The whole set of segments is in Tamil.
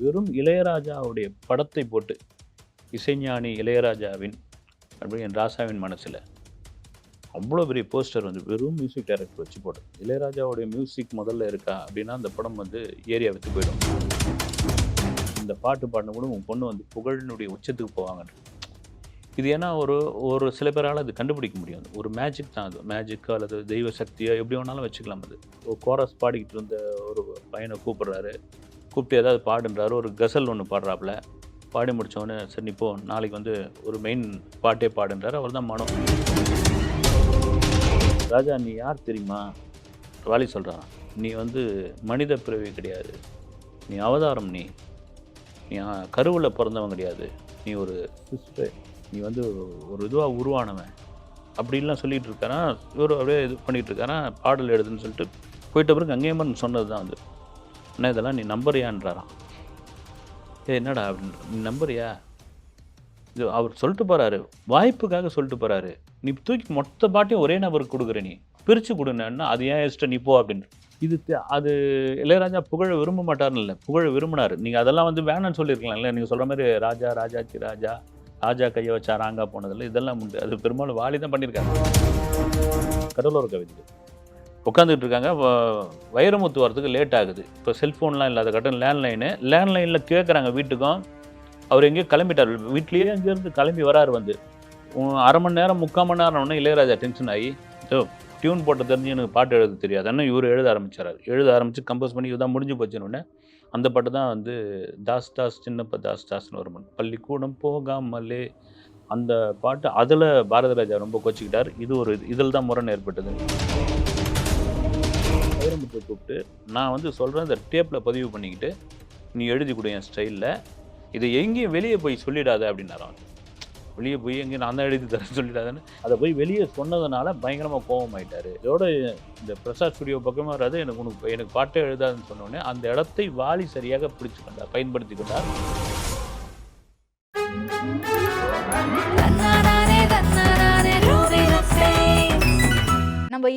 வெறும் இளையராஜாவுடைய படத்தை போட்டு இசைஞானி இளையராஜாவின் அப்படின்னு என் ராசாவின் மனசில் அவ்வளோ பெரிய போஸ்டர் வந்து வெறும் மியூசிக் டைரக்டர் வச்சு போட்டது. இளையராஜாவுடைய மியூசிக் முதல்ல இருக்கா அப்படின்னா அந்த படம் வந்து ஏரியா விற்று போயிடும். இந்த பாட்டு பாடின கூட உன் பொண்ணு வந்து புகழினுடைய உச்சத்துக்கு போவாங்க. இது ஏன்னா ஒரு ஒரு சில பேரால் அது கண்டுபிடிக்க முடியாது. ஒரு மேஜிக் தான் அது. மேஜிக்கோ அல்லது தெய்வ சக்தியோ எப்படி வேணாலும் வச்சுக்கலாம் அது. ஒரு கோரஸ் பாடிக்கிட்டு இருந்த ஒரு பையனை கூப்பிட்றாரு. கூப்பிட்டு ஏதாவது பாடுன்றாரு. ஒரு கசல் ஒன்று பாடுறாப்புல. பாடி முடித்தவொடனே சரி நீ போ நாளைக்கு வந்து ஒரு மெயின் பாட்டே பாடுன்றார். அவர் தான் மனம் ராஜா நீ யார் தெரியுமா? வாலி சொல்கிறான் நீ வந்து மனித பிறவி கிடையாது. நீ அவதாரம் நீ. நீ கருவில் பிறந்தவன் கிடையாது. நீ ஒரு சிஸ்டர். நீ வந்து ஒரு இதுவாக உருவானவன். அப்படின்லாம் சொல்லிகிட்டு இருக்காரா. இவர் அப்படியே இது பண்ணிகிட்டு இருக்கானா பாடல் எழுதுன்னு சொல்லிட்டு போயிட்ட பிறகு அங்கேயம்மன் சொன்னது தான் வந்து அண்ணா இதெல்லாம் நீ நம்புறியான்றாராம். ஏ என்னடா அப்படின்னு நீ நம்புறியா? இது அவர் சொல்லிட்டு போகிறாரு வாய்ப்புக்காக சொல்லிட்டு போகிறாரு நீ தூக்கி மொத்த பாட்டையும் ஒரே நபருக்கு கொடுக்குற நீ. பிரித்து கொடுன்னா அது ஏன் இஷ்டம்? நீ போ அப்படின்னு. இது தெ- அது இளையராஜா புகழ விரும்ப மாட்டார்னு இல்லை புகழ விரும்பினார். நீங்கள் அதெல்லாம் வந்து வேணாம்னு சொல்லியிருக்கலாம்ல நீங்கள் சொல்கிற மாதிரி ராஜா ராஜாச்சி ராஜா ராஜா கையை வச்சா ராங்கா போனதில்லை இதெல்லாம் உண்டு. அது பெரும்பாலும் வாலி தான் பண்ணியிருக்காங்க கடலோர கவிதைகள் உட்காந்துக்கிட்டு இருக்காங்க வ- வைரமுத்து வரதுக்கு லேட் ஆகுது. இப்போ செல்ஃபோன்லாம் இல்லாத கட்டம் லேண்ட்லைனு லேண்ட்லைனில் கேட்குறாங்க வீட்டுக்கும். அவர் எங்கேயோ கிளம்பிட்டார். வீட்லேயே அங்கேருந்து கிளம்பி வராரு வந்து. அரை மணி நேரம் முக்கால் மணி நேரம் உடனே இளையராஜா டென்ஷன் ஆகி ஸோ டியூன் போட்ட தெரிஞ்சு எனக்கு பாட்டு எழுத தெரியாது. ஆனால் இவர் எழுத ஆரம்பிச்சார். எழுத ஆரம்பித்து கம்போஸ் பண்ணி இதுதான் முடிஞ்சு போச்சுன்னு உடனே அந்த பாட்டு தான் வந்து தாஸ் தாஸ் சின்னப்ப தாஸ் தாஸ்னு ஒரு பள்ளிக்கூடம் போகாமலே அந்த பாட்டு அதில் பாரதிராஜா ரொம்ப கொச்சிக்கிட்டார். இது ஒரு இதில் தான் முரண் ஏற்பட்டது வைரமுத்தை கூப்பிட்டு நான் வந்து சொல்கிறேன் இந்த டேப்பில் பதிவு பண்ணிக்கிட்டு நீ எழுதி கொடு என் ஸ்டைலில். இதை எங்கேயும் வெளியே போய் சொல்லிடாத அப்படின்னாராம் வெளியே போய் எங்கேயும் நான் தான் எழுதி தரேன் சொல்லிடாதேன்னு. அதை போய் வெளியே சொன்னதுனால பயங்கரமாக கோபம் ஆயிட்டாரு இதோட இந்த பிரசாத் ஸ்டுடியோ பக்கமாக வராது எனக்கு உனக்கு எனக்கு பாட்டே எழுதாதுன்னு சொன்னோடனே அந்த இடத்தை வாலி சரியாக பிடிச்சு கொண்டார் பயன்படுத்தி கொண்டார்.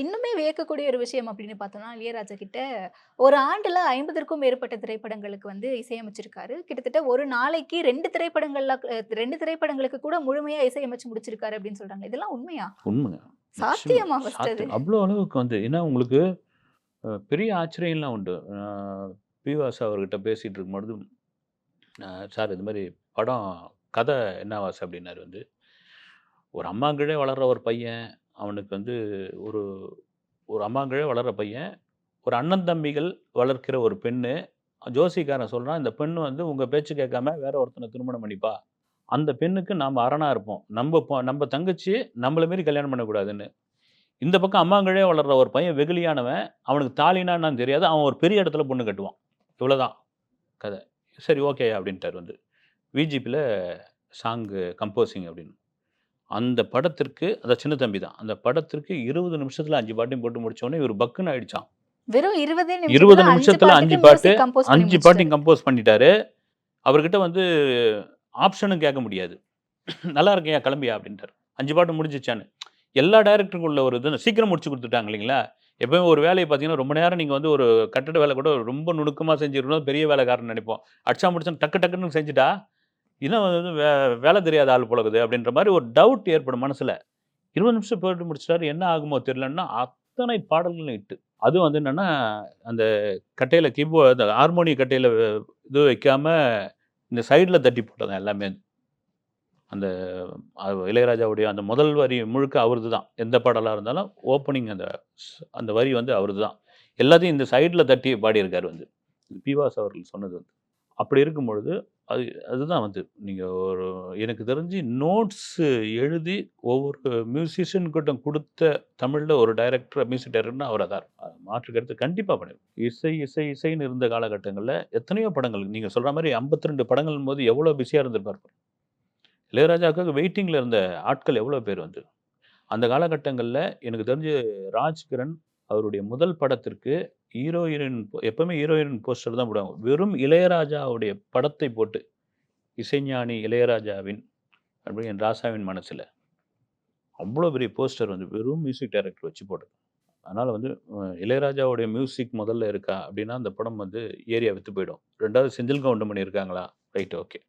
இன்னுமே வியக்கக்கூடிய ஒரு விஷயம் அப்படின்னு பார்த்தோம்னா இளையராஜா கிட்ட ஒரு ஆண்டுல ஐம்பதற்கும் மேற்பட்ட திரைப்படங்களுக்கு வந்து இசையமைச்சிருக்காரு. கிட்டத்தட்ட ஒரு நாளைக்கு ரெண்டு திரைப்படங்கள்ல ரெண்டு திரைப்படங்களுக்கு கூட முழுமையா இசையமைச்சு முடிச்சிருக்காரு அப்படின்னு சொல்றாங்க. இதெல்லாம் உண்மையா? உண்மைங்க. சாத்தியமா. அவ்வளோ அளவுக்கு வந்து ஏன்னா உங்களுக்கு பெரிய ஆச்சரியம்லாம் உண்டு. பிவாஸ் அவர்கிட்ட பேசிகிட்டு இருக்கும்பொழுது சார் இது மாதிரி படம் கதை என்ன வாசு அப்படின்னாரு வந்து ஒரு அம்மாங்கிழே வளர்ற ஒரு பையன் அவனுக்கு வந்து ஒரு ஒரு அம்மாங்கிழே வளர்கிற பையன் ஒரு அண்ணன் தம்பிகள் வளர்க்கிற ஒரு பெண்ணு. ஜோசிக்காரன் சொல்கிறான் இந்த பெண் வந்து உங்கள் பேச்சு கேட்காம வேற ஒருத்தனை திருமணம் பண்ணிப்பா. அந்த பெண்ணுக்கு நாம் அரணாக இருப்போம். நம்ம பொ- நம்ம தங்கச்சி நம்மள மாரி கல்யாணம் பண்ணக்கூடாதுன்னு. இந்த பக்கம் அம்மாங்கிழே வளர்ற ஒரு பையன் வெகுளியானவன். அவனுக்கு தாலினா தெரியாது. அவன் ஒரு பெரிய இடத்துல பொண்ணு கட்டுவான். இவ்வளோதான் கதை. சரி ஓகே அப்படின்ட்டார் வந்து. விஜிபியில் சாங்கு கம்போசிங் அப்படின்னு. அந்த படத்திற்கு அந்த சின்ன தம்பி தான் அந்த படத்திற்கு இருபது நிமிஷத்தில் அஞ்சு பாட்டையும் போட்டு முடிச்ச உடனே இவர் பக்குன்னு ஆயிடுச்சான் வெறும் இருபதே இருபது நிமிஷத்துல அஞ்சு பாட்டு, அஞ்சு பாட்டையும் கம்போஸ் பண்ணிட்டாரு. அவர்கிட்ட வந்து ஆப்ஷனும் கேட்க முடியாது. நல்லா இருக்கையா கிளம்பியா அப்படின்ட்டார். அஞ்சு பாட்டு முடிஞ்சிச்சான்னு எல்லா டேரக்டருக்கும் உள்ள ஒரு இது சீக்கிரம் முடிச்சு கொடுத்துட்டாங்க இல்லைங்களா? எப்பவும் ஒரு வேலையை பார்த்தீங்கன்னா ரொம்ப நேரம் நீங்கள் வந்து ஒரு கட்டட வேலை கூட ரொம்ப நுணுக்கமாக செஞ்சிருக்கணும் பெரிய வேலைக்காரன் நினைப்போம். அடிச்சா முடிச்சா டக்கு டக்குன்னு செஞ்சுட்டா இன்னும் வந்து வே வேலை தெரியாத ஆள் போலகுது அப்படின்ற மாதிரி ஒரு டவுட் ஏற்படும் மனசில். இருபது நிமிஷம் போட்டு முடிச்சிட்டாரு என்ன ஆகுமோ தெரியலன்னா அத்தனை பாடல்களும் இட்டு. அதுவும் வந்து என்னென்னா அந்த கட்டையில் கீபோ அந்த ஹார்மோனிய கட்டையில் இது வைக்காமல் இந்த சைடில் தட்டி போட்டதான் எல்லாமே அந்த இளையராஜாவுடைய அந்த முதல் வரி முழுக்க அவரது தான். எந்த பாடலாக இருந்தாலும் ஓப்பனிங் அந்த அந்த வரி வந்து அவரது தான். எல்லாத்தையும் இந்த சைடில் தட்டி பாடியிருக்கார் வந்து. பிவாஸ் அவர்கள் சொன்னது வந்து. அப்படி இருக்கும் பொழுது அது அதுதான் வந்து நீங்கள் ஒரு எனக்கு தெரிஞ்சு நோட்ஸு எழுதி ஒவ்வொரு மியூசிஷியன்கிட்ட கொடுத்த தமிழில் ஒரு டைரக்டர் மியூசிக் டைரக்டர்னா அவர் தான் மாற்று கருத்து கண்டிப்பாக பண்ணிடும் இசை இசை இசைன்னு இருந்த காலகட்டங்களில் எத்தனையோ படங்கள் நீங்கள் சொல்கிற மாதிரி 52 படங்கள் போது எவ்வளோ பிஸியாக இருந்திருப்பார் இளையராஜாவுக்கு வெயிட்டிங்கில் இருந்த ஆட்கள் எவ்வளோ பேர் வந்து. அந்த காலகட்டங்களில் எனக்கு தெரிஞ்சு ராஜ்கிரண் அவருடைய முதல் படத்திற்கு ஹீரோயின் எப்பவுமே ஹீரோயின் போஸ்டர் தான் போடுவாங்க வெறும் இளையராஜாவுடைய படத்தை போட்டு இசைஞானி இளையராஜாவின் அப்படின்னு என் ராசாவின் மனசில் அவ்வளோ பெரிய போஸ்டர் வந்து வெறும் மியூசிக் டைரக்டர் வச்சு போட்டது அதனால் வந்து இளையராஜாவுடைய மியூசிக் முதல்ல இருக்கா அப்படின்னா, அந்த படம் வந்து ஏரியா வித்து போயிடும். ரெண்டாவது செந்தில் கவுண்டமணி இருக்காங்களா? Right okay.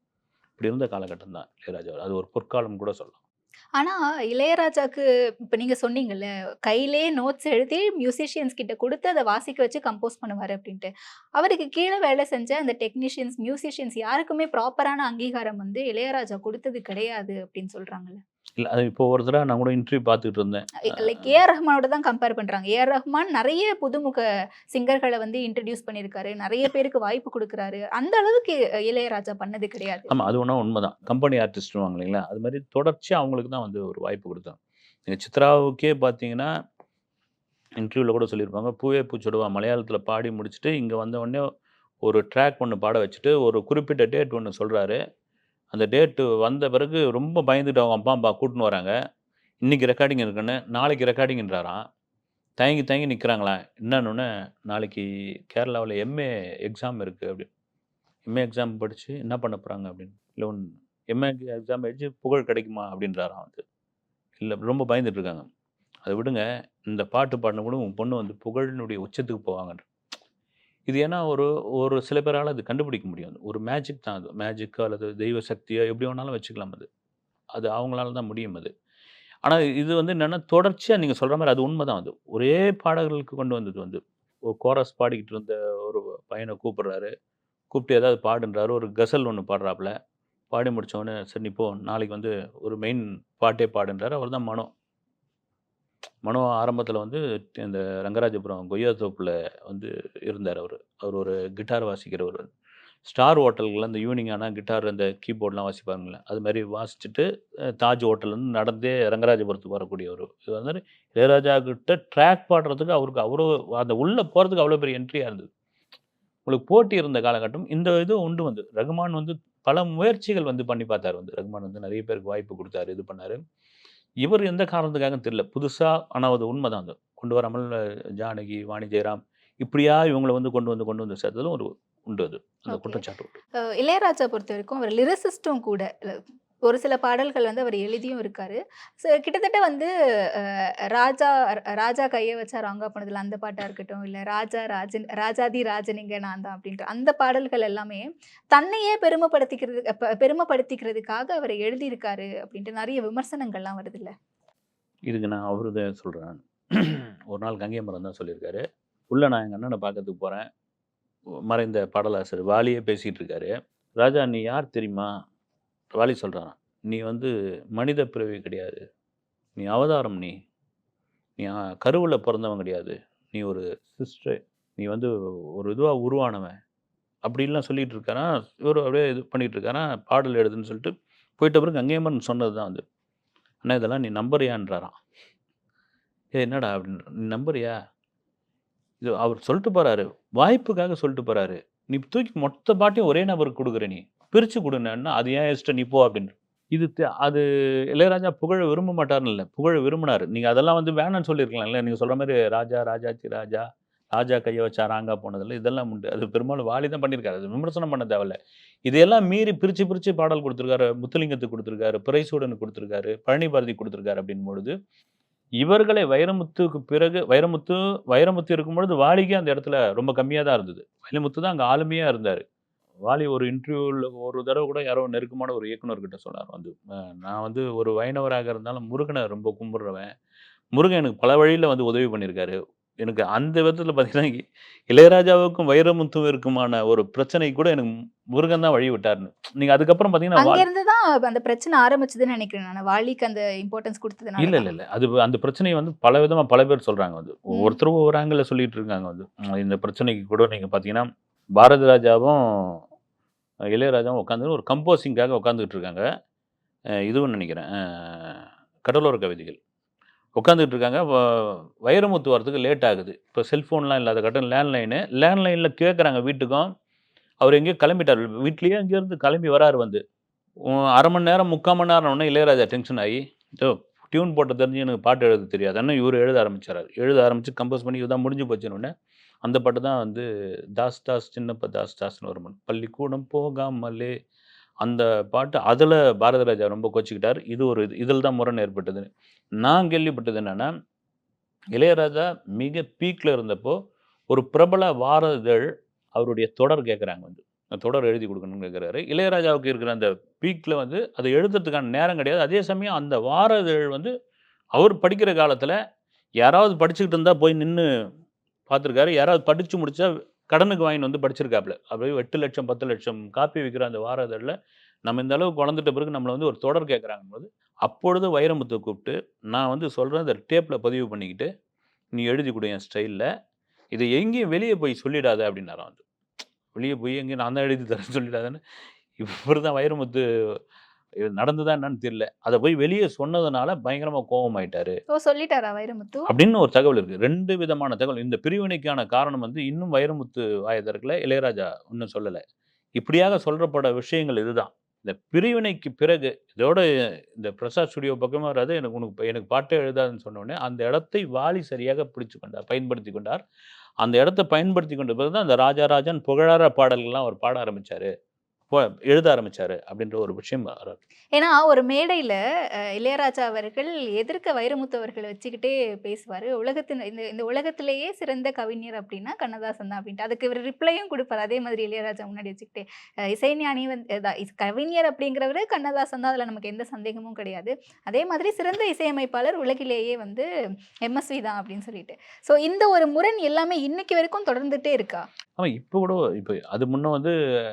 இப்படி இருந்த காலகட்டம் தான் இளையராஜா. அது ஒரு பொற்காலம் கூட சொல்லலாம். ஆனா, இளையராஜாக்கு இப்ப நீங்க சொன்னீங்கல்ல, கையிலே நோட்ஸ் எழுதி மியூசிஷியன்ஸ் கிட்ட கொடுத்து அதை வாசிக்க வச்சு கம்போஸ் பண்ணுவாரு அப்படின்ட்டு அவருக்கு கீழே வேலை செஞ்ச அந்த டெக்னீஷியன்ஸ், மியூசிஷியன்ஸ் யாருக்குமே ப்ராப்பரான அங்கீகாரம் வந்து இளையராஜா கொடுத்தது கிடையாது அப்படின்னு சொல்றாங்கல்ல. இல்ல அது இப்போ ஒரு தடவ நான் கூட இன்டர்வியூ பார்த்துட்டு இருந்தேன். லைக் ஏ ஆர் ரஹ்மானோட தான் கம்பேர் பண்றாங்க. ஏ ஆர் ரஹ்மான் நெறைய புதுமுக சிங்கர்கள வந்து இன்ட்ரோடியூஸ் பண்ணியிருக்காரு. நெறைய பேருக்கு வாய்ப்பு குடுக்குறாரு. அந்த அளவுக்கு இளையராஜா பண்ணது கிடையாது. ஆமா. அது வேணா உண்மதான். கம்பெனி ஆர்டிஸ்ட்னுவாங்க இல்லைங்களா? அது மாரி தொடர்ச்சியா அவங்களுக்கு தான் வந்து ஒரு வாய்ப்பு குடுத்தாங்க. நீங்க சித்ராவுக்கே பார்த்தீங்கன்னா, இன்டர்வியூல கூட சொல்லியிருப்பாங்க. பூவே பூச்சூடவா மலையாளத்தில பாடி முடிச்சுட்டு, இங்க வந்த உடனே ஒரு ட்ராக் ஒண்ணு பாட வச்சுட்டு, ஒரு குறிப்பிட்ட டேட் ஒண்ணு சொல்றாரு. அந்த டேட்டு வந்த பிறகு ரொம்ப பயந்துட்டு அவங்க அப்பா, அம்மா கூட்டின்னு வராங்க. இன்றைக்கி ரெக்கார்டிங் இருக்குன்னு, நாளைக்கு ரெக்கார்டிங்ன்றாராம். தயங்கி தயங்கி நிற்கிறாங்களா என்னன்னு நாளைக்கு கேரளாவில் எம்.ஏ எக்ஸாம் இருக்குது அப்படின்னு. எம்.ஏ எக்ஸாம் படித்து என்ன பண்ண போகிறாங்க அப்படின்னு. இல்லை ஒன்று எம்.ஏ எக்ஸாம் எழுதி புகழ் கிடைக்குமா அப்படின்றாராம் வந்து. இல்லை ரொம்ப பயந்துட்டு இருக்காங்க. விடுங்க. இந்த பாட்டு பாடின கூட உங்கள் பொண்ணு வந்து புகழினுடைய உச்சத்துக்கு போவாங்கன்ற. இது ஏன்னா ஒரு ஒரு சில பேரால் அது கண்டுபிடிக்க முடியும். ஒரு மேஜிக் தான் அது. மேஜிக்கோ அல்லது தெய்வ சக்தியோ எப்படி வேணாலும் வச்சுக்கலாம் அது. அது அவங்களால தான் முடியும் அது. ஆனால் இது வந்து என்னென்னா தொடர்ச்சியாக நீங்கள் சொல்கிற மாதிரி அது உண்மை தான் அது. ஒரே பாடகர்களுக்கு கொண்டு வந்தது வந்து. ஒரு கோரஸ் பாடிக்கிட்டு இருந்த ஒரு பையனை கூப்பிட்றாரு கூப்பிட்டு ஏதாவது பாடுன்றாரு. ஒரு கசல் ஒன்று பாடுறாப்புல. பாடி முடித்தவொடனே "சரி இப்போது நாளைக்கு வந்து ஒரு மெயின் பாட்டே பாடுன்றாரு." அவர் தான் மனோ. மனோ ஆரம்பத்தில் வந்து இந்த ரங்கராஜபுரம் கொய்யா தோப்பில் வந்து இருந்தார் அவர் அவர் ஒரு கிட்டார் வாசிக்கிறவர் ஸ்டார் ஹோட்டல்களில் அந்த ஈவினிங் ஆனால் கிட்டார் அந்த கீபோர்ட்லாம் வாசிப்பாங்கல்ல. அது மாதிரி வாசிச்சுட்டு தாஜ் ஹோட்டல்லேருந்து நடந்தே ரங்கராஜபுரத்துக்கு வரக்கூடியவரு. இது வந்து இளையராஜா கிட்ட ட்ராக் பாடுறதுக்கு அவருக்கு அவ்வளோ அந்த உள்ளே போகிறதுக்கு அவ்வளோ பெரிய என்ட்ரியாக இருந்தது. உங்களுக்கு போட்டி இருந்த காலகட்டம். இந்த இது உண்டு வந்து. ரகுமான் வந்து பல முயற்சிகள் வந்து பண்ணி பார்த்தார் வந்து. ரகுமான் வந்து நிறைய பேருக்கு வாய்ப்பு கொடுத்தாரு இது பண்ணார் இவர் எந்த காரணத்துக்காகன்னு தெரியல. புதுசா ஆனா அது உண்மதான் அது. கொண்டு வராமல் ஜானகி, வாணி ஜெயராம் இப்படியா இவங்கள வந்து கொண்டு வந்து கொண்டு வந்து சேர்த்ததுல ஒரு உண்டு அது. அந்த. குற்றச்சாட்டு இளையராஜா பொறுத்தவரைக்கும் அவர் லிரிசிஸ்ட்டும் கூட. ஒரு சில பாடல்கள் வந்து அவர் எழுதியும் இருக்காரு. ஸோ கிட்டத்தட்ட வந்து ராஜா ராஜா கையை வச்சா ராங்கா போனதில்ல அந்த பாட்டாக இருக்கட்டும், இல்லை ராஜா ராஜன் ராஜாதி ராஜனிங்க நான் தான் அப்படின்ற அந்த பாடல்கள் எல்லாமே தன்னையே பெருமைப்படுத்திக்கிறது பெருமைப்படுத்திக்கிறதுக்காக அவர் எழுதியிருக்காரு அப்படின்ட்டு நிறைய விமர்சனங்கள்லாம் வருதுல்ல. இதுக்கு நான் அவரு தான் ஒரு நாள் கங்கை மரம் தான் சொல்லியிருக்காரு. உள்ள நான் எங்கள் அண்ணனை பார்க்கறதுக்கு போகிறேன் மறைந்த பாடலாசிரியர் வாலியே பேசிகிட்டு இருக்காரு. "ராஜா நீ யார் தெரியுமா?" வாலி சொல்கிறான் "நீ வந்து மனித பிறவி கிடையாது. நீ அவதாரம் நீ. நீ கருவில் பிறந்தவன் கிடையாது. நீ ஒரு சிஸ்டர். நீ வந்து ஒரு இதுவாக உருவானவன்." அப்படின்லாம் சொல்லிகிட்டு இருக்காரான் இவர் அப்படியே இது பண்ணிகிட்டு இருக்கானா பாடல் எழுதுன்னு சொல்லிட்டு போயிட்ட பிறகு கங்கையம்மன் சொன்னது தான் அது. "அண்ணா இதெல்லாம் நீ நம்புறியான்றாரான் ஏ என்னடா?" அப்படின்னு. "நீ நம்புறியா?" இது அவர் சொல்லிட்டு போகிறாரு வாய்ப்புக்காக சொல்லிட்டு போகிறாரு "நீ தூக்கி மொத்த பாட்டையும் ஒரே நபருக்கு கொடுக்குற நீ. பிரித்து கொடுனேன்னா அது ஏன் இஷ்டம் நீ போ" அப்படின்னு. இது அது இளையராஜா புகழ விரும்ப மாட்டார்னு இல்லை புகழ விரும்பினார் நீங்கள் அதெல்லாம் வந்து வேணான்னு சொல்லியிருக்கலாம்ல. நீங்கள் சொல்கிற மாதிரி ராஜா, ராஜாச்சி ராஜா, ராஜா கையை வச்சா ராங்கா போனதில்ல. இதெல்லாம் உண்டு. அது பெரும்பாலும் வாலி தான் பண்ணியிருக்காரு. அது விமர்சனம் பண்ண தேவையில்ல. இதையெல்லாம் மீறி பிரித்து பிரித்து பாடல் கொடுத்துருக்காரு முத்துலிங்கத்துக்கு கொடுத்துருக்காரு பிறைசூடனுக்கு கொடுத்துருக்காரு பழனி பாரதி கொடுத்துருக்காரு அப்படின்பொழுது, இவர்களை வைரமுத்துக்கு பிறகு வைரமுத்து வைரமுத்து இருக்கும்பொழுது வாலிக்கு அந்த இடத்துல ரொம்ப கம்மியாக தான் இருந்தது. வைரமுத்து தான் அங்கே ஆளுமையாக இருந்தார் வாலி ஒரு இன்டர்வியூல ஒரு தடவ கூட யாரோ நெருக்கமான ஒரு இயக்குனர்கிட்ட சொன்னார் வந்து, "அ நான் வந்து ஒரு வைணவராக இருந்தாலும் முருகன ரொம்ப கும்பிடுறவன். முருகன் எனக்கு பல வழியில வந்து உதவி பண்ணியிருக்காரு." எனக்கு அந்த விதத்துல பார்த்தீங்கன்னா, இளையராஜாவுக்கும் வைரமுத்துவும் இருக்குமான ஒரு பிரச்சனை கூட எனக்கு முருகன் தான் வழி விட்டாருன்னு. நீங்க அதுக்கப்புறம் பார்த்தீங்கன்னா, தான் அந்த பிரச்சனை ஆரம்பிச்சதுன்னு நெனைக்கிறேன் நானு. வாலிக்கு அந்த இம்பார்ட்டன்ஸ் குடுத்ததுனால இல்ல. இல்ல, இல்ல. அது அந்த பிரச்சனைய வந்து பல விதமா பல பேர் சொல்றாங்க வந்து. ம். ஒவ்வொருத்தரும் ஒவ்வொரு ஆங்கிள்ல சொல்லிட்டு இருக்காங்க வந்து. இந்த பிரச்சனைக்கு கூட நீங்க பார்த்தீங்கன்னா, பாரதி ராஜாவும், இளையராஜாவும் உட்காந்து ஒரு கம்போசிங்காக உட்காந்துக்கிட்டு இருக்காங்க. இதுவும் நினைக்கிறேன் கடலோர கவிதைகள். உட்காந்துக்கிட்டு இருக்காங்க. வ வைரமுத்து வரத்துக்கு லேட் ஆகுது. இப்போ செல்ஃபோன்லாம் இல்லாத கட்டம் லேண்ட்லைனு. லேண்ட்லைனில் கேட்குறாங்க வீட்டுக்கும். அவர் எங்கேயோ கிளம்பிட்டார் வீட்லேயே அங்கேருந்து கிளம்பி வராரு வந்து. அரை மணி நேரம், 3/4 மணி நேரம் உடனே இளையராஜா டென்ஷன் ஆகி, "யோவ் டியூன் போட்ட தெரிஞ்சு எனக்கு பாட்டு எழுத தெரியாதான்னு?" இவரு எழுத ஆரம்பிச்சார் எழுத ஆரம்பித்து கம்போஸ் பண்ணி இதுதான் முடிஞ்சு போச்சுன்னு உடனே, அந்த பாட்டு தான் வந்து தாஸ் தாஸ் சின்னப்ப தாஸ் டாஸ்னு ஒரு மண் பள்ளிக்கூடம் போகாமலே அந்த பாட்டு அதில் பாரதி ராஜா ரொம்ப கோச்சிக்கிட்டார் இது ஒரு இது. இதில் தான் முரண் ஏற்பட்டது. நான் கேள்விப்பட்டது என்னென்னா இளையராஜா மிக பீக்கில் இருந்தப்போ ஒரு பிரபல வார இதழ் அவருடைய தொடர் கேட்குறாங்க வந்து தொடர் எழுதி கொடுக்கணும்னு கேட்குறாரு இளையராஜாவுக்கு இருக்கிற அந்த பீக்கில் வந்து அதை எழுதுறதுக்கான நேரம் கிடையாது அதே சமயம் அந்த வார இதழ் வந்து அவர் படிக்கிற காலத்தில் யாராவது படிச்சுக்கிட்டு இருந்தால் போய் நின்று பார்த்துருக்காரு. யாராவது படித்து முடித்தா கடனுக்கு வாங்கிட்டு வந்து படிச்சிருக்காப்புல அப்படியே எட்டு லட்சம் பத்து லட்சம் காப்பி விற்கிற அந்த வார இதழில் நம்ம இந்த அளவுக்கு வளர்ந்துட்ட பிறகு நம்மளை வந்து ஒரு தொடர் கேட்குறாங்க போது அப்பொழுது வைரமுத்தை கூப்பிட்டு நான் வந்து சொல்கிறேன் இந்த டேப்பில் பதிவு பண்ணிக்கிட்டு நீ எழுதி கொடு என் ஸ்டைலில். இதை எங்கேயும் வெளியே போய் சொல்லிடாத அப்படின்னாரான் வந்து. வெளியே போய் எங்கேயும் நான் தான் எழுதி தரேன் சொல்லிடாதேன்னு. இவர் தான் வைரமுத்து இது நடந்ததா என்னன்னு தெரியல. அதை போய் வெளியே சொன்னதுனால பயங்கரமாக கோபமாயிட்டாரு ஓ சொல்லிட்டாரா வைரமுத்து? அப்படின்னு ஒரு தகவல் இருக்கு. ரெண்டு விதமான தகவல். இந்த பிரிவினைக்கான காரணம் வந்து இன்னும் வைரமுத்து வாயதற்குல இளையராஜா இன்னும் சொல்லலை. இப்படியாக சொல்றப்பட விஷயங்கள் இதுதான். இந்த பிரிவினைக்கு பிறகு இதோட இந்த பிரசாத் ஸ்டுடியோ பக்கமாக வராது. எனக்கு உனக்கு எனக்கு பாட்டே எழுதாதுன்னு சொன்ன உடனே அந்த இடத்தை வாலி சரியாக பிடிச்சு கொண்டார் பயன்படுத்தி கொண்டார். அந்த இடத்தை பயன்படுத்தி கொண்ட பிறகு தான் அந்த ராஜாராஜன் புகழார பாடல்கள்லாம் அவர் பாட ஆரம்பிச்சாரு. போ- எழுத ஆரம்பிச்சாரு அப்படின்ற ஒரு விஷயம் ஏன்னா ஒரு மேடையில இளையராஜா அவர்கள் எதிர்க்க வைரமுத்து அவர்களை வச்சுக்கிட்டே பேசுவாரு. உலகத்தின் இந்த இந்த உலகத்திலேயே சிறந்த கவிஞர் அப்படின்னா கண்ணதாசன் தான் அப்படின்ட்டு. அதுக்கு இவர் ரிப்ளையும் கொடுப்பாரு. அதே மாதிரி இளையராஜா முன்னாடி வச்சுக்கிட்டே. இசைஞானி வந்து கவிஞர் அப்படிங்கிறவரு கண்ணதாசன் தான். அதுல நமக்கு எந்த சந்தேகமும் கிடையாது. அதே மாதிரி சிறந்த இசையமைப்பாளர் உலகிலேயே வந்து எம்எஸ்வி தான் அப்படின்னு சொல்லிட்டு. ஸோ இந்த ஒரு முரண் எல்லாமே இன்னைக்கு வரைக்கும் தொடர்ந்துட்டே இருக்கா? ஆமாம் இப்போ கூட இப்போ அது முன்ன வந்து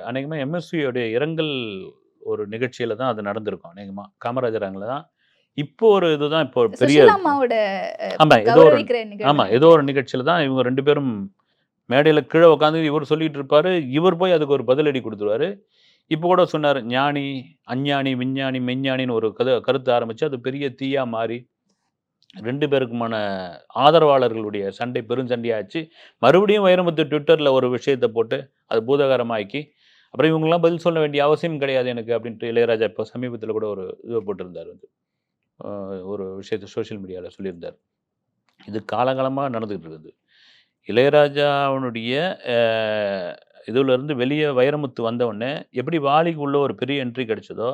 அநேகமாக எம்எஸ்வியோடைய இரங்கல் ஒரு நிகழ்ச்சியில தான் அது நடந்திருக்கும் அநேகமாக காமராஜர் அங்கே தான். இப்போ ஒரு இதுதான் இப்போ பெரிய ஆமா ஏதோ ஒரு ஆமா ஏதோ ஒரு நிகழ்ச்சியில தான் இவங்க ரெண்டு பேரும் மேடையில் கீழே உட்காந்து இவர் சொல்லிட்டு இருப்பாரு இவர் போய் அதுக்கு ஒரு பதிலடி கொடுத்துருவாரு. இப்போ கூட சொன்னார் ஞானி அஞ்ஞானி விஞ்ஞானி மெஞ்ஞானின்னு ஒரு கதை கருத்து ஆரம்பிச்சு அது பெரிய தீயா மாறி ரெண்டு பேருக்குமான ஆதரவாளர்களுடைய சண்டை பெருஞ்சண்டையாச்சு மறுபடியும் வைரமுத்து ட்விட்டரில் ஒரு விஷயத்தை போட்டு அது பூதகரமாக்கி அப்புறம் இவங்கெல்லாம் பதில் சொல்ல வேண்டிய அவசியம் கிடையாது எனக்கு அப்படின்ட்டு இளையராஜா இப்போ சமீபத்தில் கூட ஒரு இது போட்டிருந்தார் வந்து. ஒரு விஷயத்தை சோஷியல் மீடியாவில் சொல்லியிருந்தார். இது காலகாலமாக நடந்துகிட்டு இருக்குது. இளையராஜாவுடைய இதுல இருந்து வெளியே வைரமுத்து வந்த உடனே எப்படி வாலிக்கு உள்ள ஒரு பெரிய என்ட்ரி கிடைச்சதோ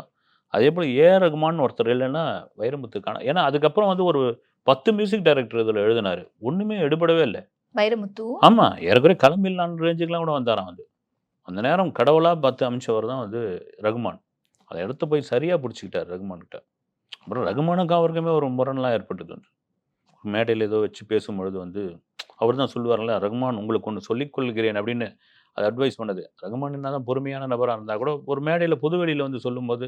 அதே போல் ஏ. ரகுமான் ஒருத்தர் இல்லைன்னா வைரமுத்து காண ஏன்னா அதுக்கப்புறம் வந்து ஒரு பத்து மியூசிக் டைரக்டர் இதில் எழுதினாரு. ஒன்றுமே எடுபடவே இல்லை. வைரமுத்து? ஆமாம் ஏறக்குறைய கிளம்பிடலான்னு ரேஞ்சுக்கெலாம் கூட வந்தாராம் வந்து. அந்த நேரம் கடவுளாக பார்த்து அமைச்சவர் தான் வந்து ரகுமான். அதை எடுத்து போய் சரியாக பிடிச்சிக்கிட்டார் ரகுமான்கிட்ட. அப்புறம் ரகுமானுக்கு அவருக்குமே ஒரு முரண்லாம் ஏற்பட்டது வந்து மேடையில் ஏதோ வச்சு பேசும்பொழுது வந்து அவர் தான் சொல்லுவார்ல ரகுமான் உங்களுக்கு ஒன்று சொல்லிக் கொள்கிறேன் அப்படின்னு அது அட்வைஸ் பண்ணது. ரகுமான் என்ன தான் பொறுமையான நபராக இருந்தால் கூட ஒரு மேடையில் பொதுவெளியில் வந்து சொல்லும்போது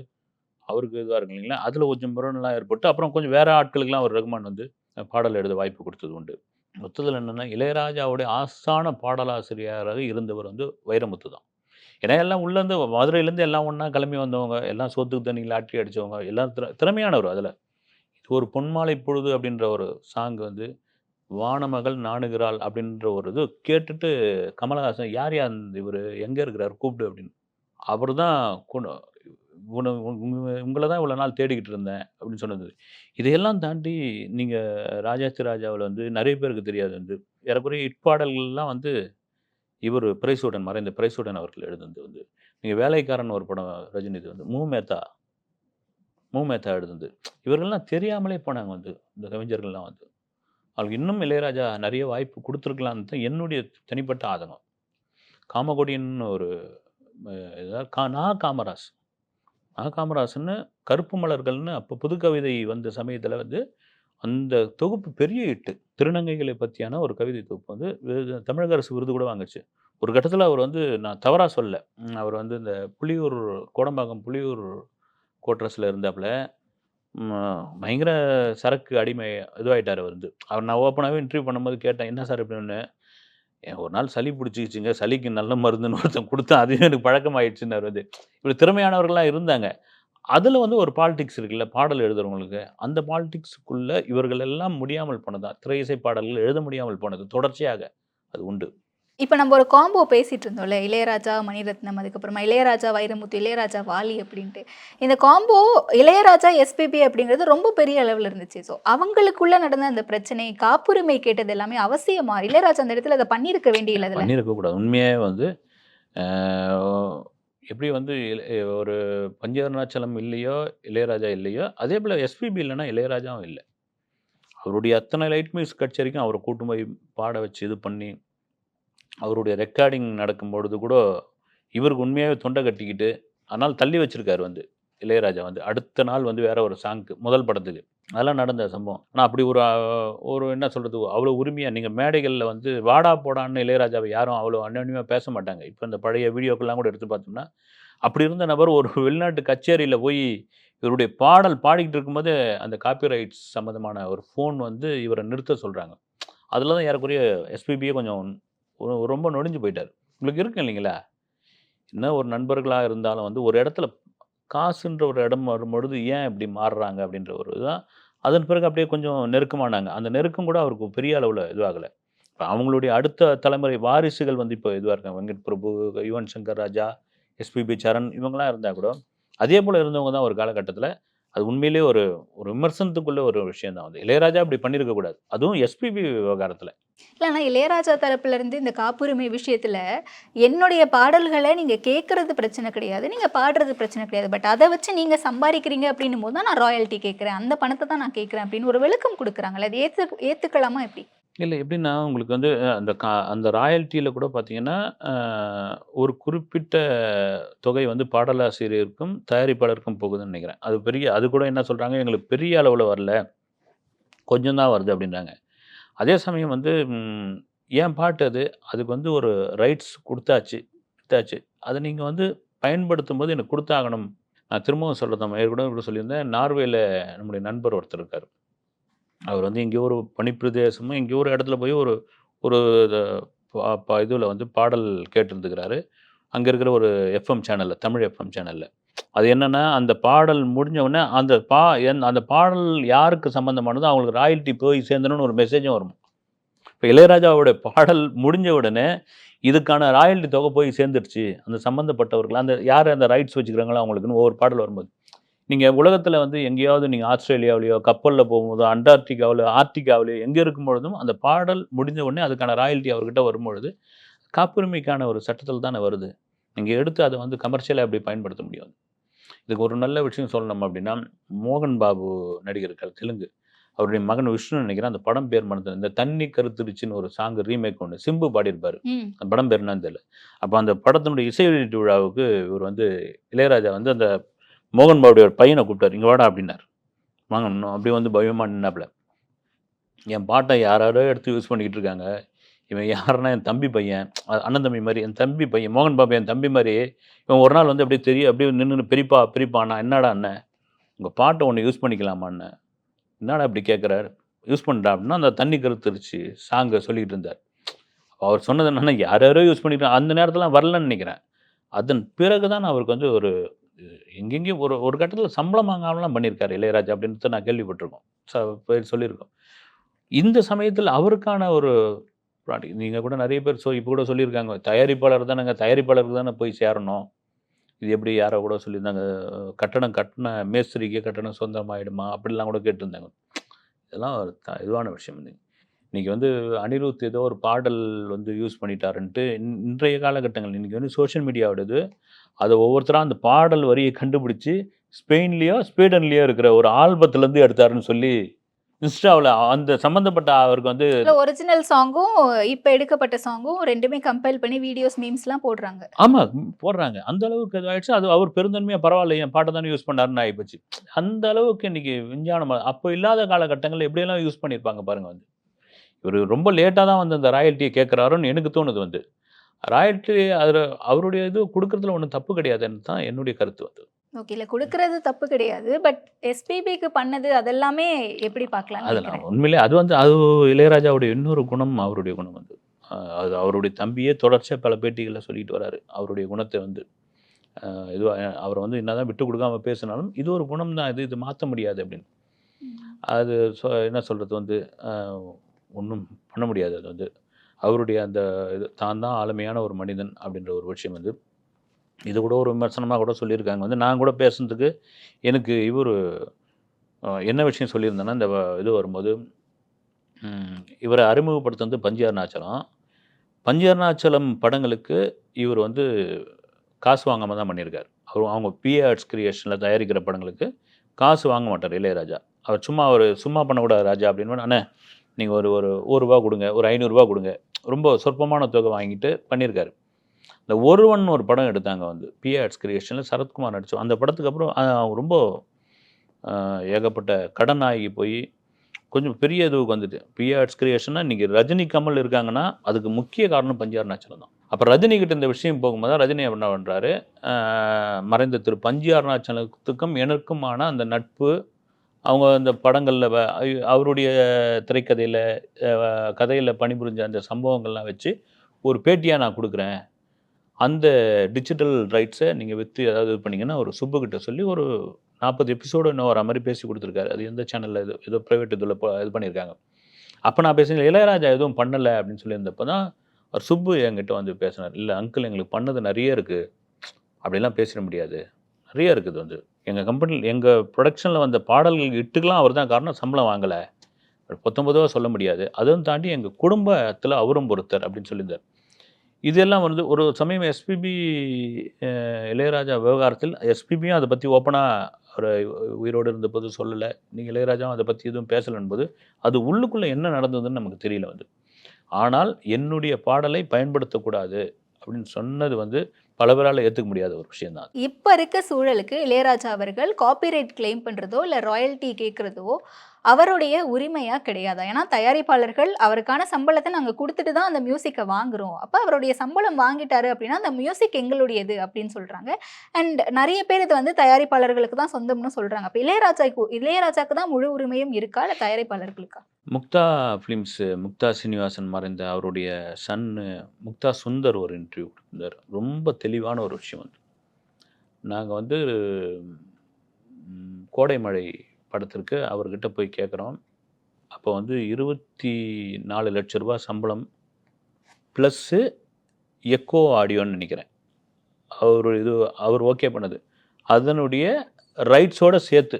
அவருக்கு இதுவாக இருக்கு இல்லைங்களா? அதில் கொஞ்சம் முரண்லாம் ஏற்பட்டு அப்புறம் கொஞ்சம் வேற ஆட்களுக்கெல்லாம் அவர் ரகுமான் வந்து பாடல் எழுத வாய்ப்பு கொடுத்தது உண்டு. மொத்தத்தில் என்னென்னா இளையராஜாவுடைய ஆஸ்தான பாடலாசிரியராக இருந்தவர் வந்து வைரமுத்து தான். ஏன்னா எல்லாம் உள்ளேருந்து மதுரையிலேருந்து எல்லாம் ஒன்றா கிளம்பி வந்தவங்க எல்லாம் சோத்துக்கு தண்ணியில் ஆட்டி அடித்தவங்க எல்லாம் திற திறமையானவர் அதில். இது ஒரு பொன்மாலை பொழுது அப்படின்ற ஒரு சாங் வந்து வானமகள் நாணுகிறாள் அப்படின்ற ஒரு இது கேட்டுட்டு கமலஹாசன் யார் யார் இவர்? எங்கே இருக்கிறார்? கூப்பிடு அப்படின்னு. அவர் தான் உங்களை தான் இவ்வளோ நாள் தேடிக்கிட்டு இருந்தேன் அப்படின்னு சொன்னது. இதையெல்லாம் தாண்டி நீங்கள் ராஜாச்சி ராஜாவில் வந்து நிறைய பேருக்கு தெரியாது வந்து. ஏறக்குறைய இட்பாடல்கள்லாம் வந்து இவர் பிரைசூடன் மறைந்த பிரைசூடன் அவர்கள் எழுதுனது வந்து நீங்கள் வேலைக்காரன் ஒரு படம் ரஜினி இது வந்து மூ. மேத்தா மூ. மேத்தா எழுதுந்து இவர்கள்லாம் தெரியாமலே போனாங்க வந்து இந்த கவிஞர்கள்லாம் வந்து. அவளுக்கு இன்னும் இளையராஜா நிறைய வாய்ப்பு கொடுத்துருக்கலான்னு தான் என்னுடைய தனிப்பட்ட ஆதங்கம். காமகோடின்னு ஒரு இதாக கா நான் காமராஸ். நான் காமராசன்னு கருப்பு மலர்கள்னு அப்போ புது கவிதை வந்த சமயத்தில் வந்து அந்த தொகுப்பு பெரிய இட்டு திருநங்கைகளை பற்றியான ஒரு கவிதை தொகுப்பு வந்து விருது- தமிழக அரசு விருது கூட வாங்குச்சு. ஒரு கட்டத்தில் அவர் வந்து நான் தவறாக சொல்ல அவர் வந்து இந்த புளியூர் கோடம்பாக்கம் புலியூர் கோட்ரஸில் இருந்தாப்புல பயங்கர சரக்கு அடிமை இதுவாயிட்டார் அவர் வந்து. அவர் நான் ஓப்பனாகவே இன்டர்வியூ பண்ணும்போது கேட்டேன் என்ன சார் இப்படின்னு? ஒரு நாள் சளி பிடிச்சிக்கிச்சிங்க சளிக்கு நல்ல மருந்துன்னு ஒருத்தன் கொடுத்தா அதுவே எனக்கு பழக்கமாயிடுச்சுன்னு வந்து. இப்படி திறமையானவர்கள்லாம் இருந்தாங்க. அதில் வந்து ஒரு பாலிடிக்ஸ் இருக்குல்ல பாடல் எழுதுறவங்களுக்கு. அந்த பாலிடிக்ஸுக்குள்ள இவர்கள் எல்லாம் முடியாமல் போனதா திரை இசை பாடல்கள் எழுத முடியாமல் போனது தொடர்ச்சியாக அது உண்டு. இப்போ நம்ம ஒரு காம்போ பேசிட்டு இருந்தோம்ல இளையராஜா மணிரத்னம் அதுக்கப்புறமா இளையராஜா வைரமுத்து இளையராஜா வாலி அப்படின்ட்டு. இந்த காம்போ இளையராஜா எஸ்பிபி அப்படிங்கிறது ரொம்ப பெரிய அளவில் இருந்துச்சு. ஸோ அவங்களுக்குள்ள நடந்த அந்த பிரச்சனை காப்புரிமை கேட்டது எல்லாமே அவசியமா? இளையராஜா அந்த இடத்துல அதை பண்ணியிருக்க வேண்டிய அதில்? பண்ணியிருக்க கூடாது உண்மையாகவே வந்து எப்படி வந்து இள- ஒரு பஞ்சவர்ணாச்சலம் இல்லையோ இளையராஜா இல்லையோ அதே போல் எஸ்பிபி இல்லைன்னா இளையராஜாவும் இல்லை. அவருடைய அத்தனை லைட் மியூசிக் கச்சேரிக்கும் அவரை கூட்டு போய் பாட வச்சு இது பண்ணி அவருடைய ரெக்கார்டிங் நடக்கும்பொழுது கூட இவருக்கு உண்மையாகவே தொண்டை கட்டிக்கிட்டு அதனால் தள்ளி வச்சிருக்காரு வந்து. இளையராஜா வந்து அடுத்த நாள் வந்து வேற ஒரு சாங்க்கு முதல் படத்துக்கு. அதெல்லாம் நடந்த சம்பவம். ஆனால் அப்படி ஒரு ஒரு என்ன சொல்கிறது அவ்வளோ உரிமையாக நீங்கள் மேடைகளில் வந்து வாடா போடான்னு இளையராஜாவை யாரும் அவ்வளோ அந்யோன்யமாக பேச மாட்டாங்க. இப்போ இந்த பழைய வீடியோக்கெல்லாம் கூட எடுத்து பார்த்தோம்னா அப்படி இருந்த நபர் ஒரு வெளிநாட்டு கச்சேரியில் போய் இவருடைய பாடல் பாடிக்கிட்டு இருக்கும்போது அந்த காப்பிரைட்ஸ் சம்மந்தமான ஒரு ஃபோன் வந்து இவரை நிறுத்த சொல்கிறாங்க அதில் தான் ஏறக்குறைய எஸ்பிபியே கொஞ்சம் ரொம்ப நொடிஞ்சு போயிட்டார். உங்களுக்கு இருக்கு இல்லைங்களா? என்ன ஒரு நண்பர்களாக இருந்தாலும் வந்து ஒரு இடத்துல காசுன்ற ஒரு இடம் வரும்பொழுது ஏன் இப்படி மாறுறாங்க அப்படின்ற ஒரு இதுதான் அதன் பிறகு அப்படியே கொஞ்சம் நெருக்கமானாங்க. அந்த நெருக்கம் கூட அவருக்கு பெரிய அளவில் இதுவாகலை. இப்போ அவங்களுடைய அடுத்த தலைமுறை வாரிசுகள் வந்து இப்போ இதுவாக இருக்காங்க. வெங்கட் பிரபு யுவன் சங்கர் ராஜா எஸ்பிபி சரண் இவங்கெல்லாம் இருந்தால் கூட அதே போல் இருந்தவங்க தான் ஒரு காலகட்டத்தில் அது உண்மையிலேயே ஒரு ஒரு விமர்சனத்துக்குள்ள ஒரு விஷயம் தான் வந்து இளையராஜா அப்படி பண்ணியிருக்க கூடாது. அதுவும் எஸ்பிபி விவகாரத்தில். இல்லைன்னா இளையராஜா தரப்புல இருந்து இந்த காப்புரிமை விஷயத்துல என்னுடைய பாடல்களை நீங்க கேட்கறது பிரச்சனை கிடையாது. நீங்க பாடுறது பிரச்சனை கிடையாது. பட் அதை வச்சு நீங்க சம்பாதிக்கிறீங்க அப்படின்னும் போது தான் நான் ராயல்ட்டி கேட்குறேன் அந்த பணத்தை தான் நான் கேட்குறேன் அப்படின்னு ஒரு விளக்கம் கொடுக்குறாங்கல்ல. அது ஏற்று ஏற்றுக்கலாமா எப்படி? இல்லை எப்படின்னா உங்களுக்கு வந்து அந்த கா அந்த ராயல்ட்டியில் கூட பார்த்தீங்கன்னா ஒரு குறிப்பிட்ட தொகை வந்து பாடலாசிரியருக்கும் தயாரிப்பாளருக்கும் போகுதுன்னு நினைக்கிறேன். அது பெரிய அது கூட என்ன சொல்கிறாங்க எங்களுக்கு பெரிய அளவில் வரல. கொஞ்சம் தான் வருது அப்படின்றாங்க. அதே சமயம் வந்து ஏன் பாட்டு அது? அதுக்கு வந்து ஒரு ரைட்ஸ் கொடுத்தாச்சு கொடுத்தாச்சு அதை நீங்கள் வந்து பயன்படுத்தும் போது எனக்கு கொடுத்தாகணும். நான் திரும்பவும் சொல்கிறேன் ஏற்கனவே கூட சொல்லியிருந்தேன் நார்வேயில் நம்முடைய நண்பர் ஒருத்தர் இருக்கார். அவர் வந்து எங்கேயோ ஒரு பனிப்பிரதேசமும் எங்கேயோ ஒரு இடத்துல போய் ஒரு ஒரு இதில் வந்து பாடல் கேட்டிருந்துக்கிறாரு. அங்கே இருக்கிற ஒரு எஃப்எம் சேனலில் தமிழ் எஃப்எம் சேனலில் அது என்னென்னா அந்த பாடல் முடிஞ்ச உடனே அந்த பா என் அந்த பாடல் யாருக்கு சம்மந்தமானதோ அவங்களுக்கு ராயல்ட்டி போய் சேர்ந்தணும்னு ஒரு மெசேஜும் வரும்? இப்போ இளையராஜாவோட பாடல் முடிஞ்ச உடனே இதுக்கான ராயல்ட்டி தொகை போய் சேர்ந்துருச்சு. அந்த சம்மந்தப்பட்டவர்கள் அந்த யார் அந்த ரைட்ஸ் வச்சுக்கிறாங்களோ அவங்களுக்குன்னு ஒவ்வொரு பாடல் வரும்போது. நீங்கள் உலகத்தில் வந்து எங்கேயாவது நீங்கள் ஆஸ்திரேலியாவிலையோ கப்பலில் போகும்போதோ அண்டார்டிகாவிலோ ஆர்டிகாவிலையோ எங்கே இருக்கும் பொழுதும் அந்த பாடல் முடிஞ்ச உடனே அதுக்கான ராயல்ட்டி அவர்கிட்ட வரும்பொழுது காப்புரிமைக்கான ஒரு சட்டத்தில் தானே வருது. நீங்கள் எடுத்து அதை வந்து கமர்ஷியலாக எப்படி பயன்படுத்த முடியாது இதுக்கு ஒரு நல்ல விஷயம் சொல்லணும் அப்படின்னா மோகன் பாபு நடிகர் இருக்கார் தெலுங்கு. அவருடைய மகன் விஷ்ணு நினைக்கிறேன் அந்த படம் பேர் மறந்து இந்த தண்ணி கருத்துருச்சின்னு ஒரு சாங் ரீமேக் ஒன்று சிம்பு பாடியிருப்பார். அந்த படம் பேர் என்னன்னு தெரியல. அப்போ அந்த படத்தினுடைய இசை வெளியீட்டு விழாவுக்கு இவர் வந்து இளையராஜா வந்து அந்த மோகன் பாபுடைய ஒரு பையனை கூப்பிட்டார். இங்கே வாடா அப்படின்னார். வாங்க இன்னும் அப்படியே வந்து பயமாக நின்னாப்புல. என் பாட்டை யாராரோ எடுத்து யூஸ் பண்ணிக்கிட்டு இருக்காங்க. இவன் யாருன்னா என் தம்பி பையன். அண்ணன் தம்பி மாதிரி என் தம்பி பையன் மோகன் பாபு என் தம்பி மாதிரி இவன் ஒரு நாள் வந்து அப்படியே தெரியும் அப்படியே நின்று பிரிப்பா பிரிப்பா அண்ணா என்னடா அண்ணன் உங்கள் பாட்டை ஒன்று யூஸ் பண்ணிக்கலாமா அண்ணன் என்னடா இப்படி கேட்குறாரு யூஸ் பண்ணுறா அப்படின்னா அந்த தண்ணி கருத்துருச்சு. சாங்கை சொல்லிக்கிட்டு இருந்தார். அவர் சொன்னது என்னென்னா யார் யாரோ யூஸ் பண்ணிட்டு அந்த நேரத்தில் வரலன்னு நினைக்கிறேன். அதன் பிறகு தான் அவருக்கு வந்து ஒரு எங்கெங்கேயும் ஒரு ஒரு கட்டத்தில் சம்பளம் வாங்காமலாம் பண்ணியிருக்காரு இளையராஜா அப்படின்றது நான் கேள்விப்பட்டிருக்கோம். ச பேர் சொல்லியிருக்கோம். இந்த சமயத்தில் அவருக்கான ஒரு நீங்கள் கூட நிறைய பேர் சொ இப்போ கூட சொல்லியிருக்காங்க தயாரிப்பாளர் தானேங்க தயாரிப்பாளருக்கு தானே போய் சேரணும். இது எப்படி யாரோ கூட சொல்லியிருந்தாங்க கட்டணம் கட்டின மேஸ்திரிக்கு கட்டணம் சொந்தமாயிடுமா அப்படிலாம் கூட கேட்டிருந்தாங்க. இதெல்லாம் ஒரு இதுவான விஷயம் இல்லைங்க. இன்றைக்கி வந்து அனிருத் ஏதோ ஒரு பாடல் வந்து யூஸ் பண்ணிட்டாருன்ட்டு இன்- இன்றைய காலகட்டங்கள். இன்றைக்கி வந்து சோஷியல் மீடியாவோடது. அதை ஒவ்வொருத்தராக அந்த பாடல் வரியை கண்டுபிடிச்சி ஸ்பெயின்லேயோ ஸ்வீடன்லேயோ இருக்கிற ஒரு ஆல்பத்துலேருந்து எடுத்தாருன்னு சொல்லி இன்ஸ்டாவில் அந்த சம்மந்தப்பட்ட அவருக்கு வந்து ஒரிஜினல் சாங்கும் இப்ப எடுக்கப்பட்ட சாங்கும் ரெண்டுமே கம்பைல் பண்ணி வீடியோஸ் மீம்ஸ்லாம் போடுறாங்க. ஆமாம் போடுறாங்க. அந்த அளவுக்கு இதாகிடுச்சு அது அவர் பெருந்தன்மையாக பரவாயில்ல என் பாட்டை தானே யூஸ் பண்ணாருன்னு ஆகிப்போச்சு அந்த அளவுக்கு இன்னைக்கு விஞ்ஞானம் அப்போ இல்லாத காலகட்டங்களில் எப்படியெல்லாம் யூஸ் பண்ணியிருப்பாங்க பாருங்க வந்து. இவர் ரொம்ப லேட்டாக தான் வந்து அந்த ராயல்ட்டியை கேட்குறாருன்னு எனக்கு தோணுது வந்து. ராயல்ட்டி அதில் அவருடைய இது கொடுக்கறதுல ஒன்றும் தப்பு கிடையாதுன்னு தான் என்னுடைய கருத்து வந்து. ஓகே இல்ல கொடுக்கறது தப்பு கிடையாது. பட் எஸ்பிபிக்கு பண்ணது அதெல்லாமே எப்படி பார்க்கலாம் அதெல்லாம் உண்மையிலே அது வந்து அது இளையராஜாவுடைய இன்னொரு குணம் அவருடைய குணம் வந்து. அது அவருடைய தம்பியே தொடர்ச்சியாக பல பேட்டிகளில் சொல்லிட்டு வராரு. அவருடைய குணத்தை வந்து இதுவாக அவரை வந்து என்னதான் விட்டு கொடுக்காம பேசினாலும் இது ஒரு குணம் தான் இது இது மாற்ற முடியாது அப்படின்னு. அது சொ என்ன சொல்கிறது வந்து ஒன்றும் பண்ண முடியாது. அது வந்து அவருடைய அந்த இது தான் தான் ஆளுமையான ஒரு மனிதன் அப்படின்ற ஒரு விஷயம் வந்து. இது கூட ஒரு விமர்சனமாக கூட சொல்லியிருக்காங்க. வந்து நான் கூட பேசுனதுக்கு எனக்கு இவர் என்ன விஷயம் சொல்லியிருந்தேன்னா இந்த இது வரும்போது இவரை அறிமுகப்படுத்துனது பஞ்சு அருணாச்சலம். பஞ்சு அருணாச்சலம் படங்களுக்கு இவர் வந்து காசு வாங்காமல் தான் பண்ணியிருக்கார். அவர் அவங்க பிஏ ஆர்ட்ஸ் கிரியேஷனில் தயாரிக்கிற படங்களுக்கு காசு வாங்க மாட்டார் இளையராஜா. அவர் சும்மா அவர் சும்மா பண்ணக்கூடாது ராஜா அப்படின்னு. அண்ணே நீங்கள் ஒரு ஒரு ஒரு ரூபா கொடுங்க ஒரு ஐநூறுரூவா கொடுங்க. ரொம்ப சொற்பமான தொகை வாங்கிட்டு பண்ணியிருக்காரு இந்த ஒருவன் ஒரு படம் எடுத்தாங்க வந்து பிஆர்ட்ஸ் கிரியேஷனில் சரத்குமார் நடித்தோம் அந்த படத்துக்கு அப்புறம் ரொம்ப ஏகப்பட்ட கடன் ஆகி போய் கொஞ்சம் பெரிய இதுவுக்கு வந்துட்டு பிஆர்ட்ஸ் கிரியேஷன்னா இன்றைக்கி ரஜினி கமல் இருக்காங்கன்னா அதுக்கு முக்கிய காரணம் பஞ்சு அருணாச்சலம் தான். அப்போ ரஜினிகிட்ட இந்த விஷயம் போகும்போது தான் ரஜினி என்ன பண்ணுறாரு மறைந்த திரு பஞ்சு அருணாச்சலத்துக்கும் எனக்குமான அந்த நட்பு அவங்க அந்த படங்களில் அவருடைய திரைக்கதையில் கதையில் பணிபுரிஞ்ச அந்த சம்பவங்கள்லாம் வச்சு ஒரு பேட்டியாக நான் கொடுக்குறேன். அந்த டிஜிட்டல் ரைட்ஸை நீங்கள் விற்று ஏதாவது இது பண்ணிங்கன்னா ஒரு சுப்புக்கிட்ட சொல்லி ஒரு நாற்பது எபிசோடு இன்னும் வர மாதிரி பேசி கொடுத்துருக்காரு. அது எந்த சேனலில் இது ஏதோ ப்ரைவேட் இதில் இது பண்ணியிருக்காங்க அப்போ நான் பேசுகிறேன் இளையராஜா எதுவும் பண்ணலை அப்படின்னு சொல்லியிருந்தப்போ தான் அவர் சுப்பு என்கிட்ட வந்து பேசினார். இல்லை அங்கிள் எங்களுக்கு பண்ணது நிறைய இருக்குது அப்படிலாம் பேசிட முடியாது. நிறைய இருக்குது வந்து. எங்கள் கம்பெனியில் எங்கள் ப்ரொடக்ஷனில் வந்த பாடல்கள் இட்டுக்கெல்லாம் அவர் தான் காரணம். சம்பளம் வாங்கலை. பத்தொன்பதுவா சொல்ல முடியாது. அதுவும் தாண்டி எங்கள் குடும்பத்தில் அவரும் பொறுத்தர் அப்படின்னு சொல்லியிருந்தார். இதெல்லாம் வந்து ஒரு சமயம் எஸ்பிபி இளையராஜா விவகாரத்தில் எஸ்பிபியும் அதை பற்றி ஓப்பனாக அவர் உயிரோடு இருந்தபோது சொல்லலை. நீங்கள் இளையராஜாவும் அதை பற்றி எதுவும் பேசலைன்னு போது அது உள்ளுக்குள்ளே என்ன நடந்ததுன்னு நமக்கு தெரியல வந்து. ஆனால் என்னுடைய பாடலை பயன்படுத்தக்கூடாது. அப்படின்னு சொன்னது வந்து பல பேரால் ஏற்றுக்க முடியாத ஒரு விஷயம் தான் இப்போ இருக்க சூழலுக்கு இளையராஜா அவர்கள் காப்பிரைட் கிளைம் பண்ணுறதோ இல்லை ராயல்ட்டி கேட்குறதோ அவருடைய உரிமையாக கிடையாது? ஏன்னா தயாரிப்பாளர்கள் அவருக்கான சம்பளத்தை நாங்கள் கொடுத்துட்டு தான் அந்த மியூசிக்கை வாங்குறோம். அப்போ அவருடைய சம்பளம் வாங்கிட்டாரு அப்படின்னா அந்த மியூசிக் எங்களுடையது அப்படின்னு சொல்கிறாங்க அண்ட் நிறைய பேர் இது வந்து தயாரிப்பாளர்களுக்கு தான் சொந்தம்னு சொல்கிறாங்க அப்போ இளையராஜாக்கு இளையராஜாக்கு தான் முழு உரிமையும் இருக்கா? இல்லை தயாரிப்பாளர்களுக்கா? முக்தா ஃபிலிம்ஸு முக்தா சீனிவாசன் மறைந்த அவருடைய சன்னு முக்தா சுந்தர் ஒரு இன்டர்வியூ கொடுத்துருந்தார். ரொம்ப தெளிவான ஒரு விஷயம் வந்து நாங்கள் வந்து ம், கோடைமழை படத்திற்கு அவர்கிட்ட போய் கேட்குறோம். அப்போ வந்து இருபத்தி நாலு லட்ச ரூபா சம்பளம் ப்ளஸ்ஸு எக்கோ ஆடியோன்னு நினைக்கிறேன். அவர் இது அவர் ஓகே பண்ணது. அதனுடைய ரைட்ஸோடு சேர்த்து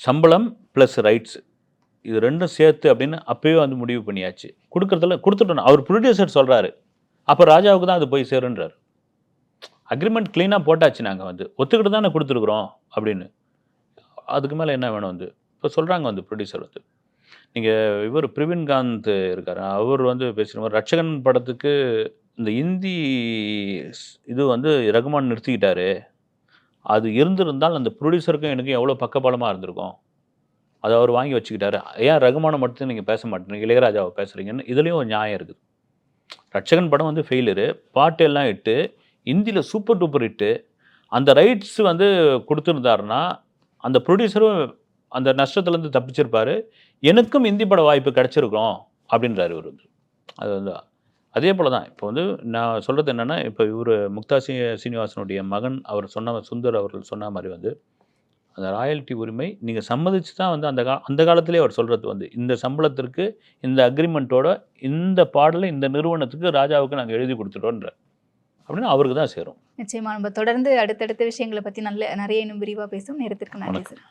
சம்பளம் ப்ளஸ் ரைட்ஸ் இது ரெண்டும் சேர்த்து அப்படின்னு அப்பயே வந்து முடிவு பண்ணியாச்சு. கொடுக்குறதுல கொடுத்துட்டோம். அவர் ப்ரொடியூசர் சொல்கிறாரு அப்போ ராஜாவுக்கு தான் அது போய் சேருன்றார். அக்ரிமெண்ட் க்ளீனாக போட்டாச்சு நாங்கள் வந்து. ஒத்துக்கிட்டு தானே கொடுத்துருக்குறோம் அப்படின்னு. அதுக்கு மேலே என்ன வேணும் வந்து? இப்போ சொல்கிறாங்க வந்து ப்ரொடியூசர் வந்து. நீங்கள் இவர் பிரவீன்காந்த் இருக்கார். அவர் வந்து பேசுகிற ரட்சகன் படத்துக்கு இந்த இந்தி இது வந்து ரகுமான் நிறுத்திக்கிட்டாரு. அது இருந்திருந்தால் அந்த ப்ரொடியூசருக்கும் எனக்கும் எவ்வளோ பக்கபலமாக இருந்திருக்கும். அதை அவர் வாங்கி வச்சுக்கிட்டாரு. ஏன் ரகுமானை மட்டும் நீங்கள் பேச மாட்டேங்க இளையராஜாவை பேசுகிறீங்கன்னு இதுலேயும் ஒரு நியாயம் இருக்குது. ரட்சகன் படம் வந்து ஃபெயிலரு பாட்டு எல்லாம் இட்டு இந்தியில் சூப்பர் டூப்பர் இட்டு அந்த ரைட்ஸ் வந்து கொடுத்துருந்தாருன்னா அந்த ப்ரொடியூசரும் அந்த நஷ்டத்துலேருந்து தப்பிச்சிருப்பாரு. எனக்கும் இந்தி பட வாய்ப்பு கிடச்சிருக்கோம் அப்படின்றாரு இவர் வந்து. அது வந்து அதே போல் தான் இப்போ வந்து நான் சொல்கிறது என்னென்னா இப்போ இவர் முக்தா சி சீனிவாசனுடைய மகன் அவர் சொன்ன சுந்தர் அவர்கள் சொன்ன மாதிரி வந்து அந்த ராயல்ட்டி உரிமை நீங்கள் சம்மதிச்சு தான் வந்து அந்த கா அந்த காலத்திலே அவர் சொல்கிறது வந்து இந்த சம்பளத்திற்கு இந்த அக்ரிமெண்ட்டோட இந்த பாடலை இந்த நிறுவனத்துக்கு ராஜாவுக்கு நாங்கள் எழுதி கொடுத்துட்டோன்ற அப்படின்னு அவருக்கு தான் சேரும். நிச்சயமா. நம்ம தொடர்ந்து அடுத்தடுத்த விஷயங்களை பத்தி நல்ல நிறைய இன்னும் விரிவா பேசும் நேரத்திற்கு நன்றி சார்.